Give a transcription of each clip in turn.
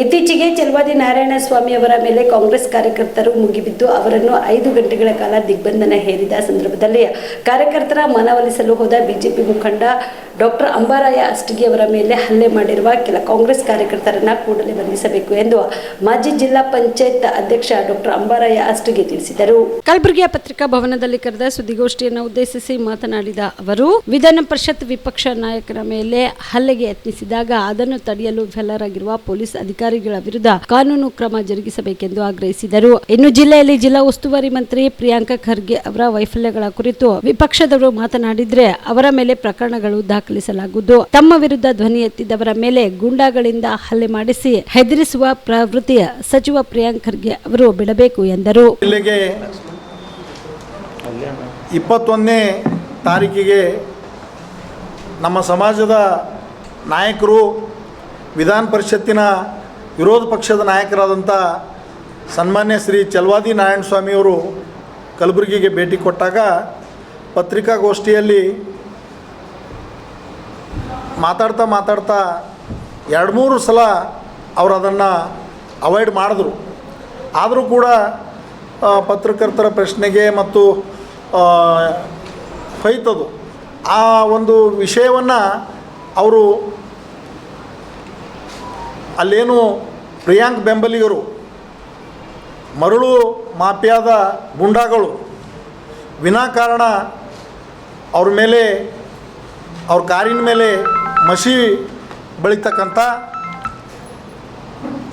ಇತ್ತೀಚೆಗೆ ಚಲವಾದಿ ನಾರಾಯಣ ಸ್ವಾಮಿ ಅವರ ಮೇಲೆ ಕಾಂಗ್ರೆಸ್ ಕಾರ್ಯಕರ್ತರು ಮುಗಿಬಿದ್ದು ಅವರನ್ನು ಐದು ಗಂಟೆಗಳ ಕಾಲ ದಿಗ್ಬಂಧನ ಹೇರಿದ ಸಂದರ್ಭದಲ್ಲಿ ಕಾರ್ಯಕರ್ತರ ಮನವೊಲಿಸಲು ಹೋದ ಬಿಜೆಪಿ ಮುಖಂಡ ಡಾಕ್ಟರ್ ಅಂಬಾರಾಯ ಅಷ್ಟಗಿ ಅವರ ಮೇಲೆ ಹಲ್ಲೆ ಮಾಡಿರುವ ಕೆಲ ಕಾಂಗ್ರೆಸ್ ಕಾರ್ಯಕರ್ತರನ್ನ ಕೂಡಲೇ ಬಂಧಿಸಬೇಕು ಎಂದು ಮಾಜಿ ಜಿಲ್ಲಾ ಪಂಚಾಯತ್ ಅಧ್ಯಕ್ಷ ಡಾಕ್ಟರ್ ಅಂಬಾರಾಯ ಅಷ್ಟಗಿ ತಿಳಿಸಿದರು. ಕಲಬುರಗಿಯ ಪತ್ರಿಕಾ ಭವನದಲ್ಲಿ ಕರೆದ ಸುದ್ದಿಗೋಷ್ಠಿಯನ್ನು ಉದ್ದೇಶಿಸಿ ಮಾತನಾಡಿದ ಅವರು, ವಿಧಾನ ಪರಿಷತ್ ವಿಪಕ್ಷ ನಾಯಕರ ಮೇಲೆ ಹಲ್ಲೆಗೆ ಯತ್ನಿಸಿದಾಗ ಅದನ್ನು ತಡೆಯಲು ವಿಫಲರಾಗಿರುವ ಪೊಲೀಸ್ ಅಧಿಕಾರಿಗಳ ವಿರುದ್ಧ ಕಾನೂನು ಕ್ರಮ ಜರುಗಿಸಬೇಕೆಂದು ಆಗ್ರಹಿಸಿದರು. ಇನ್ನು ಜಿಲ್ಲೆಯಲ್ಲಿ ಜಿಲ್ಲಾ ಉಸ್ತುವಾರಿ ಮಂತ್ರಿ ಪ್ರಿಯಾಂಕ ಖರ್ಗೆ ಅವರ ವೈಫಲ್ಯಗಳ ಕುರಿತು ವಿಪಕ್ಷದವರು ಮಾತನಾಡಿದ್ರೆ ಅವರ ಮೇಲೆ ಪ್ರಕರಣಗಳು ದಾಖಲಿಸಲಾಗುವುದು. ತಮ್ಮ ವಿರುದ್ಧ ಧ್ವನಿ ಎತ್ತಿದವರ ಮೇಲೆ ಗೂಂಡಾಗಳಿಂದ ಹಲ್ಲೆ ಮಾಡಿಸಿ ಹೆದರಿಸುವ ಪ್ರವೃತ್ತಿಯ ಸಚಿವ ಪ್ರಿಯಾಂಕ್ ಖರ್ಗೆ ಅವರು ಬಿಡಬೇಕು ಎಂದರು. ಇಪ್ಪತ್ತೊಂದನೇ ತಾರೀಕಿಗೆ ನಮ್ಮ ಸಮಾಜದ ನಾಯಕರು ವಿಧಾನ ಪರಿಷತ್ತಿನ ವಿರೋಧ ಪಕ್ಷದ ನಾಯಕರಾದಂಥ ಸನ್ಮಾನ್ಯ ಶ್ರೀ ಚಲ್ವಾದಿ ನಾರಾಯಣ ಸ್ವಾಮಿಯವರು ಕಲಬುರಗಿಗೆ ಭೇಟಿ ಕೊಟ್ಟಾಗ ಪತ್ರಿಕಾಗೋಷ್ಠಿಯಲ್ಲಿ ಮಾತಾಡ್ತಾ ಮಾತಾಡ್ತಾ ಎರಡು ಮೂರು ಸಲ ಅವರು ಅದನ್ನು ಅವಾಯ್ಡ್ ಮಾಡಿದ್ರು. ಆದರೂ ಕೂಡ ಪತ್ರಕರ್ತರ ಪ್ರಶ್ನೆಗೆ ಮತ್ತು ಹೊಯ್ತದು ಆ ಒಂದು ವಿಷಯವನ್ನು ಅವರು ಅಲ್ಲೇನು ಪ್ರಿಯಾಂಕ್ ಬೆಂಬಲಿಗರು, ಮರಳು ಮಾಫಿಯಾದ ಗುಂಡಾಗಳು, ವಿನಾಕಾರಣ ಅವ್ರ ಮೇಲೆ, ಅವ್ರ ಕಾರಿನ ಮೇಲೆ ಮಸಿ ಬೆಳೀತಕ್ಕಂಥ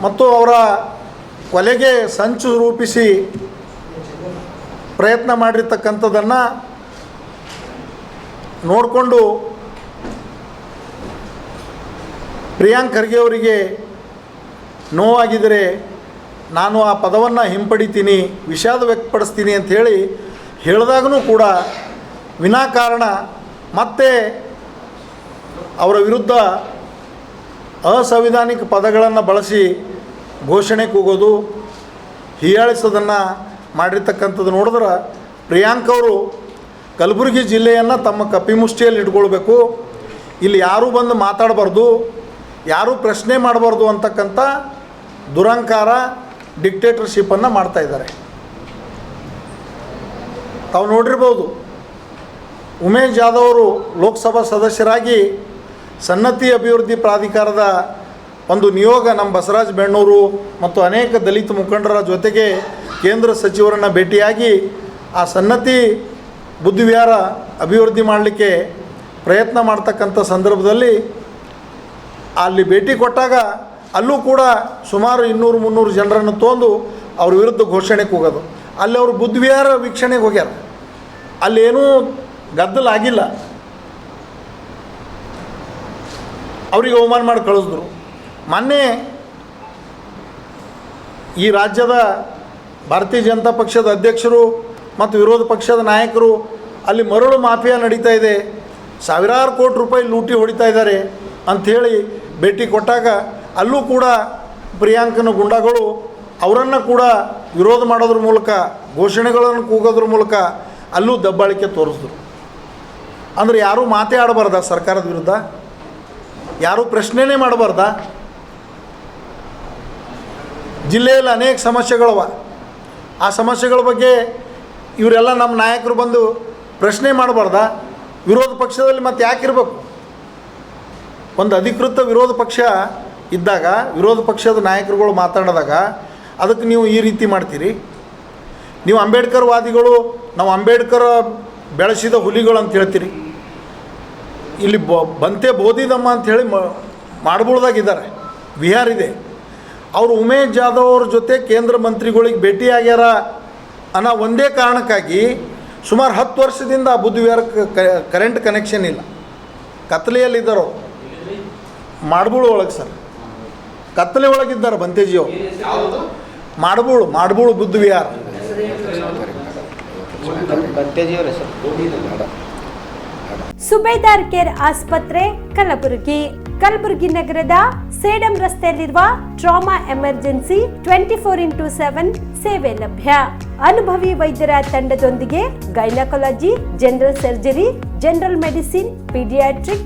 ಮತ್ತು ಅವರ ಕೊಲೆಗೆ ಸಂಚು ರೂಪಿಸಿ ಪ್ರಯತ್ನ ಮಾಡಿರ್ತಕ್ಕಂಥದ್ದನ್ನು ನೋಡಿಕೊಂಡು ಪ್ರಿಯಾಂಕ್ ಖರ್ಗೆ ಅವರಿಗೆ ನೋವಾಗಿದ್ದರೆ ನಾನು ಆ ಪದವನ್ನು ಹಿಂಪಡಿತೀನಿ, ವಿಷಾದ ವ್ಯಕ್ತಪಡಿಸ್ತೀನಿ ಅಂತ ಹೇಳಿ ಹೇಳಿದಾಗೂ ಕೂಡ ವಿನಾಕಾರಣ ಮತ್ತೆ ಅವರ ವಿರುದ್ಧ ಅಸಂವಿಧಾನಿಕ ಪದಗಳನ್ನು ಬಳಸಿ ಘೋಷಣೆ ಕೂಗೋದು, ಹೀಯಾಳಿಸೋದನ್ನು ಮಾಡಿರ್ತಕ್ಕಂಥದ್ದು ನೋಡಿದ್ರೆ ಪ್ರಿಯಾಂಕ್ ಅವರು ಕಲಬುರಗಿ ಜಿಲ್ಲೆಯನ್ನು ತಮ್ಮ ಕಪಿಮುಷ್ಟಿಯಲ್ಲಿ ಇಟ್ಕೊಳ್ಬೇಕು, ಇಲ್ಲಿ ಯಾರೂ ಬಂದು ಮಾತಾಡಬಾರ್ದು, ಯಾರೂ ಪ್ರಶ್ನೆ ಮಾಡಬಾರ್ದು ಅಂತಕ್ಕಂಥ ದುರಂಕಾರ ಡಿಕ್ಟೇಟರ್ಶಿಪ್ಪನ್ನು ಮಾಡ್ತಾಯಿದ್ದಾರೆ ತಾವು ನೋಡಿರ್ಬೋದು, ಉಮೇಶ್ ಜಾಧವ್ ಅವರು ಲೋಕಸಭಾ ಸದಸ್ಯರಾಗಿ ಸನ್ನತಿ ಅಭಿವೃದ್ಧಿ ಪ್ರಾಧಿಕಾರದ ಒಂದು ನಿಯೋಗ ನಮ್ಮ ಬಸವರಾಜ ಬೆಣ್ಣೂರು ಮತ್ತು ಅನೇಕ ದಲಿತ ಮುಖಂಡರ ಜೊತೆಗೆ ಕೇಂದ್ರ ಸಚಿವರನ್ನು ಭೇಟಿಯಾಗಿ ಆ ಸನ್ನತಿ ಬುದ್ಧಿವಿಹಾರ ಅಭಿವೃದ್ಧಿ ಮಾಡಲಿಕ್ಕೆ ಪ್ರಯತ್ನ ಮಾಡ್ತಕ್ಕಂಥ ಸಂದರ್ಭದಲ್ಲಿ ಅಲ್ಲಿ ಭೇಟಿ ಕೊಟ್ಟಾಗ ಅಲ್ಲೂ ಕೂಡ ಸುಮಾರು ಇನ್ನೂರು ಮುನ್ನೂರು ಜನರನ್ನು ತೊಂದು ಅವ್ರ ವಿರುದ್ಧ ಘೋಷಣೆಗೆ ಹೋಗೋದು. ಅಲ್ಲಿ ಅವರು ಬುದ್ಧಿವಿಹಾರ ವೀಕ್ಷಣೆಗೆ ಹೋಗ್ಯಾರ. ಅಲ್ಲೇನೂ ಗದ್ದಲ ಆಗಿಲ್ಲ. ಅವ್ರಿಗೆ ಅವಮಾನ ಮಾಡಿ ಕಳಿಸಿದ್ರು. ಮೊನ್ನೆ ಈ ರಾಜ್ಯದ ಭಾರತೀಯ ಜನತಾ ಪಕ್ಷದ ಅಧ್ಯಕ್ಷರು ಮತ್ತು ವಿರೋಧ ಪಕ್ಷದ ನಾಯಕರು ಅಲ್ಲಿ ಮರಳು ಮಾಫಿಯಾ ನಡೀತಾ ಇದೆ. ಸಾವಿರಾರು ಕೋಟಿ ರೂಪಾಯಿ ಲೂಟಿ ಹೊಡಿತಾ ಇದ್ದಾರೆ ಅಂಥೇಳಿ ಭೇಟಿ ಕೊಟ್ಟಾಗ ಅಲ್ಲೂ ಕೂಡ ಪ್ರಿಯಾಂಕನ ಗುಂಡಾಗಳು ಅವರನ್ನು ಕೂಡ ವಿರೋಧ ಮಾಡೋದ್ರ ಮೂಲಕ, ಘೋಷಣೆಗಳನ್ನು ಕೂಗೋದ್ರ ಮೂಲಕ ಅಲ್ಲೂ ದಬ್ಬಾಳಿಕೆ ತೋರಿಸಿದ್ರು. ಅಂದರೆ ಯಾರೂ ಮಾತೇ ಆಡಬಾರ್ದ ಸರ್ಕಾರದ ವಿರುದ್ಧ? ಯಾರೂ ಪ್ರಶ್ನೆನೇ ಮಾಡಬಾರ್ದ? ಜಿಲ್ಲೆಯಲ್ಲಿ ಅನೇಕ ಸಮಸ್ಯೆಗಳವ. ಆ ಸಮಸ್ಯೆಗಳ ಬಗ್ಗೆ ಇವರೆಲ್ಲ ನಮ್ಮ ನಾಯಕರು ಬಂದು ಪ್ರಶ್ನೆ ಮಾಡಬಾರ್ದ? ವಿರೋಧ ಪಕ್ಷದಲ್ಲಿ ಮತ್ತೆ ಯಾಕಿರ್ಬೇಕು? ಒಂದು ಅಧಿಕೃತ ವಿರೋಧ ಪಕ್ಷ ಇದ್ದಾಗ ವಿರೋಧ ಪಕ್ಷದ ನಾಯಕರುಗಳು ಮಾತಾಡಿದಾಗ ಅದಕ್ಕೆ ನೀವು ಈ ರೀತಿ ಮಾಡ್ತೀರಿ? ನೀವು ಅಂಬೇಡ್ಕರ್ ವಾದಿಗಳು, ನಾವು ಅಂಬೇಡ್ಕರ್ ಬೆಳೆಸಿದ ಹುಲಿಗಳು ಅಂತ ಹೇಳ್ತೀರಿ. ಇಲ್ಲಿ ಬ, ಬಂತೆ ಬೋಧಿದಮ್ಮ ಅಂಥೇಳಿ ಮಾಡ್ಬೋದಾಗಿದ್ದಾರೆ ಬಿಹಾರ್ ಇದೆ. ಅವರು ಉಮೇಶ್ ಜಾಧವ್ ಅವ್ರ ಜೊತೆ ಕೇಂದ್ರ ಮಂತ್ರಿಗಳಿಗೆ ಭೇಟಿಯಾಗ್ಯಾರ ಅನ್ನೋ ಒಂದೇ ಕಾರಣಕ್ಕಾಗಿ ಸುಮಾರು ಹತ್ತು ವರ್ಷದಿಂದ ಆ ಬುದ್ಧಿವಿಹಾರ ಕರೆಂಟ್ ಕನೆಕ್ಷನ್ ಇಲ್ಲ. ಕತ್ತಲೆಯಲ್ಲಿದ್ದಾರೋ ಮಾಡ್ಬೋಳು ಒಳಗೆ ಸರ್. ಕತ್ತಲೆ ಒಳಗಿದ್ದಾರೆ ಬಂತೇಜಿಯವರು. ಮಾಡ್ಬೋಳು ಮಾಡ್ಬೋಳು ಬುದ್ಧ ವಿಹಾರ ಸುಬೇದಾರ್ ಕೇರ್ ಆಸ್ಪತ್ರೆ, ಕಲಬುರಗಿ. ಕಲಬುರಗಿ ನಗರದ ಸೇಡಂ ರಸ್ತೆಯಲ್ಲಿರುವ trauma emergency twenty four into seven ಸೇವೆ ಲಭ್ಯ. ಅನುಭವಿ ವೈದ್ಯರ ತಂಡದೊಂದಿಗೆ gynaecology, general surgery, general medicine, paediatric